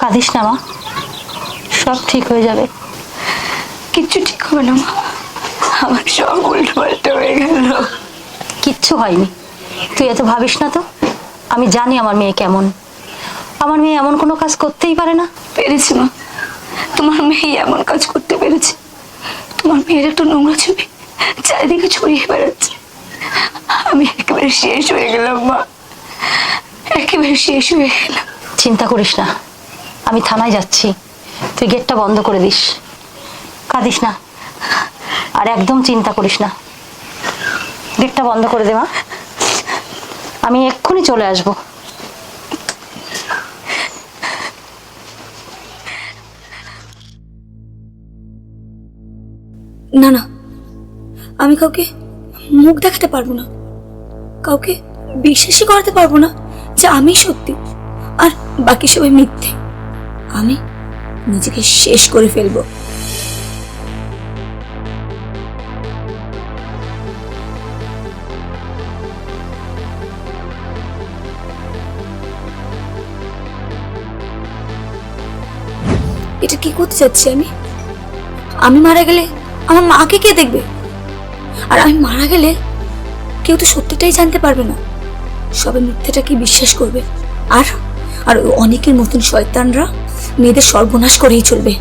কাঁদিস না মা। সব ঠিক হয়ে যাবে। কিচ্ছু ঠিক হবে না মা। আমার সব উল্টো পাল্টা হয়ে গেল। কিচ্ছু হয়নি। তুই এত ভাবিস না তো? আমি জানি আমার মেয়ে কেমন। আমার মেয়ে এমন কোনো কাজ করতেই পারে না। পেরেছি মা। তোমার মেয়ে এমন কাজ করতে পেরেছে। তোমার মেয়ের একটা নোংরা ছবি চারিদিকে ছড়িয়ে বেড়াচ্ছে। আমি একেবারে শেষ হয়ে গেলাম মা। একেবারে শেষ হয়ে গেলাম। চিন্তা করিস না। আমি থানায় যাচ্ছি। তুই গেটটা বন্ধ করে দিস। কাঁদিস না। আর একদম চিন্তা করিস না। গেটটা বন্ধ করে দে, মা। আমি এক্ষুনি চলে আসব। না না। আমি কাউকে মুখ দেখাতে পারব না। কাউকে বিশ্বাসই করাতে পারব না যে আমি সত্যি। আর বাকি সবাই মিথ্যে। আমি নিজেকে শেষ করে ফেলব। এটা কি করতে চাচ্ছি আমি? আমি মারা গেলে আমার মাকে কে দেখবে? আর আমি মারা গেলে কেউ তো সত্যিটাই জানতে পারবে না। সবে মিথ্যেটাকে বিশ্বাস করবে? আর আর অনেকের মতন শয়তানরা মেয়েদের সর্বনাশ করেই চলবে।